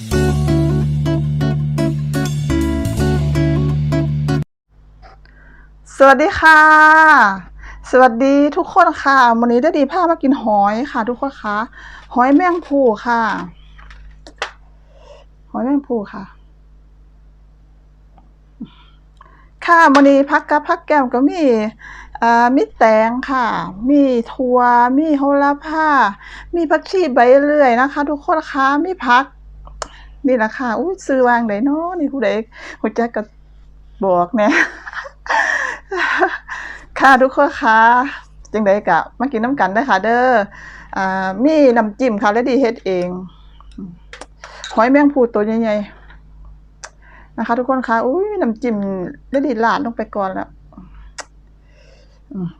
สวัสดีค่ะ สวัสดีทุกคนค่ะวันนี้ได้ดีพามากินหอยค่ะ ทุกคนคะหอยแมงภูค่ะ หอยแมงภูค่ะค่ะวันนี้พักกับพักแก้มก็มีอ่ามีแตงค่ะ มีถั่วมีโหระพามีผักชีใบเลื่อยนะคะ ทุกคนคะมีผัก นี่แหละค่ะอุ้ยซื้อวางไหนเนาะนี่ผู้ใดหัวใจกก็บอกเนี่ยค่ะทุกคนค่ะจังไดกะมากินน้ำกันได้ค่ะ เด้ออ่ามีน้ำจิ้มค่ะและดีเฮ็ดเองหอยแมงภูตัวใหญ่ๆนะคะ ทุกคนค่ะอุ้ยน้ำจิ้มและดีลาดลงไปก่อนแล้ว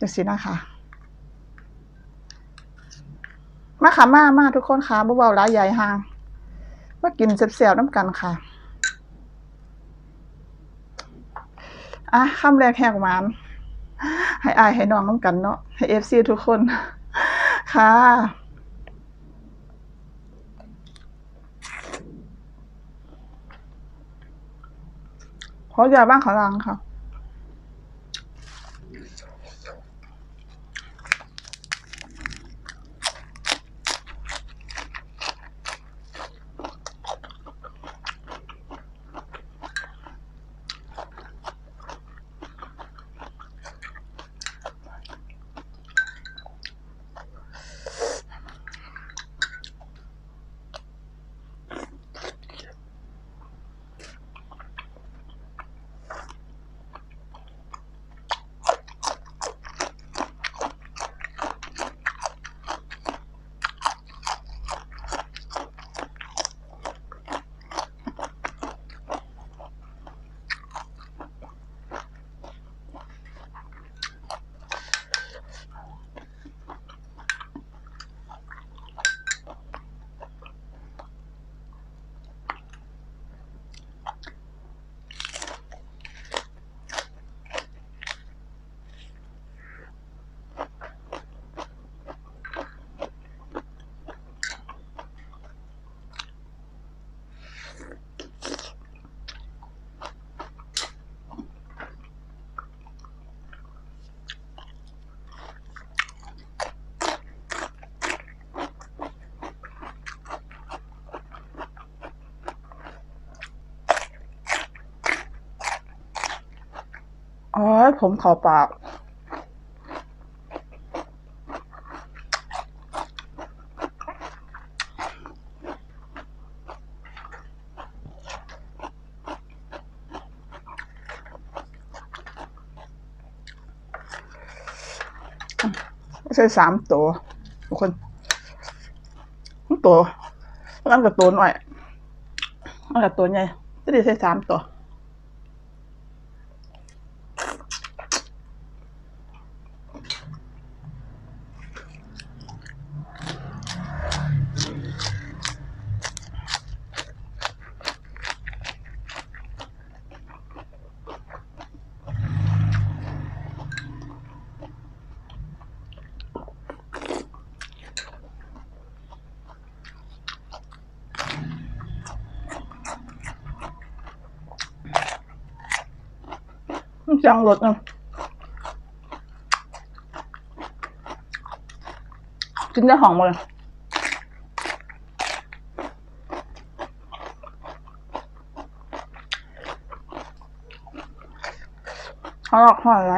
จังสินะคะมาค่ะมามาทุกคนค่ะบ่เบาๆหลายใหญ่ห่าง มากินแซ่บๆน้ำกันค่ะ อะคำแรกแหกหวาน ให้อายให้น้องน้ำกันเนาะ ให้เอฟซีทุกคน ค่ะขออย่าบ้างขอลังค่ะ อ๋อผมขอปากใช่สามตัวทุกคนตัวนั่นกับตัวหน่อยนั่นกับตัวใหญ่จะได้ใช้สามตัว จังรสอะกินได้หอมหมดเลยเขาหลอกหอยอะไร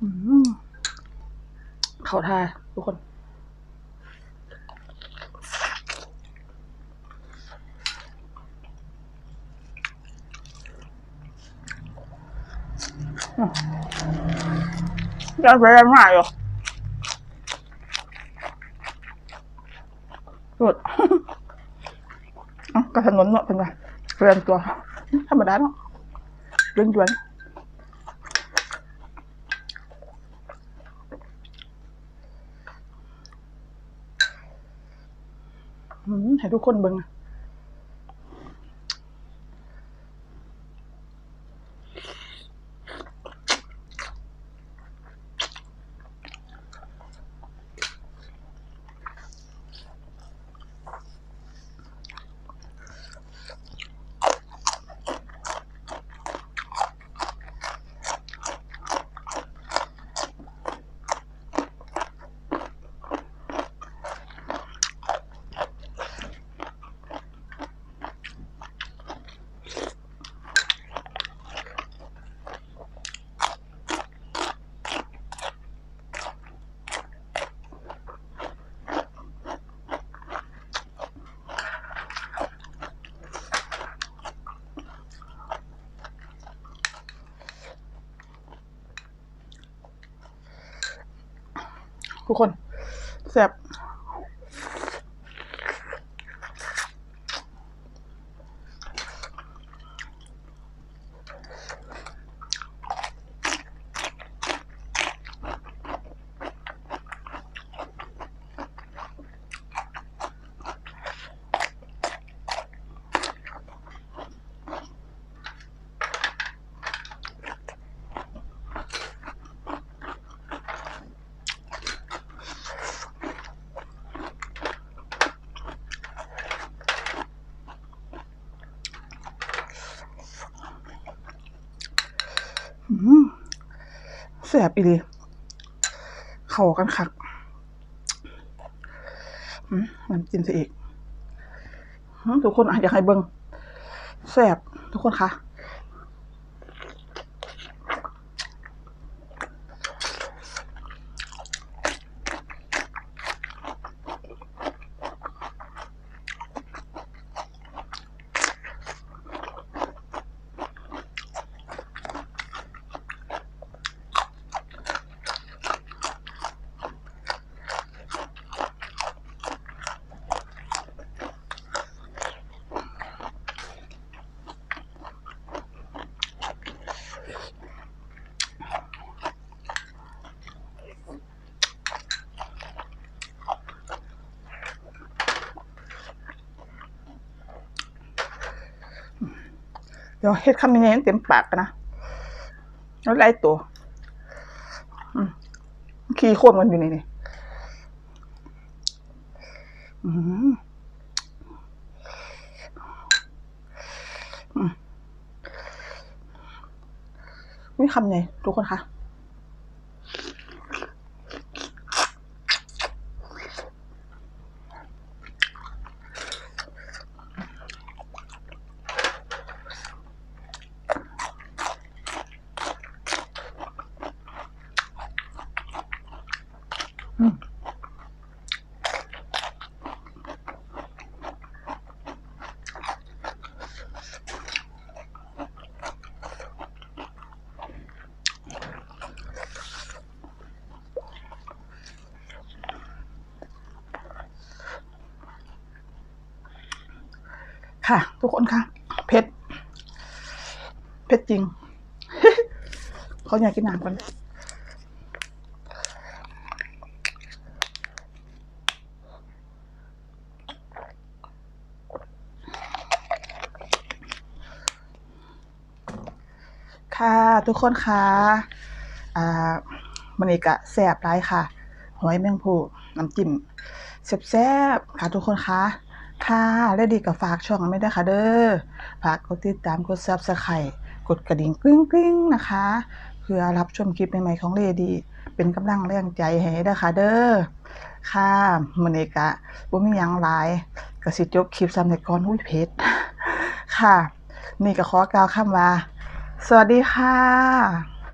อืม เขาทาทุกคนยังไปยังมาอยู่สุดกับถนนเนาะเป็นไงเรียนตัวธรรมดาเนาะเรื่อยวน ให้ทุกคนเบิ่งอะ ทุกคนแสบอื้อหือแซ่บอีเลีเข้ากันคักน้ำจิ้มซะอีกทุกคนอะอยากให้เบิ้งแซ่บทุกคนคะเดี๋ยวเฮ็ดคำนี้เต็มปากกันนะแล้วไล่ตัวขี้โคตรมันอยู่ในนี่นี่อืมไม่คำไงทุกคนคะ ค่ะ ทุกคนค่ะเผ็ดเผ็ดจริง เขาอยากกินน้ำกัน ค่ะ ทุกคนค่ะอ่ามันอีกะแซ่บไรค่ะหอยแมงภู่น้ำจิ้มแซ่บๆค่ะทุกคนค่ะค่ะและดีกับฝากช่องไม่ได้ค่ะเด้อฝากกดติดตามกดซับสไครต์กดกระดิ่งกริ๊งกริ๊งนะคะ เพื่อรับชมคลิปใหม่ๆของเลดี เป็นกำลังแรงใจให้เด้ค่ะเด้อค่ะมื้อนี้ก็บ่มียังหลายก็สิจบคลิปซ้ำแต่ก่อนอุ้ยเผ็ดค่ะ นี่ก็ขอกล่าวคำว่า สวัสดีค่ะ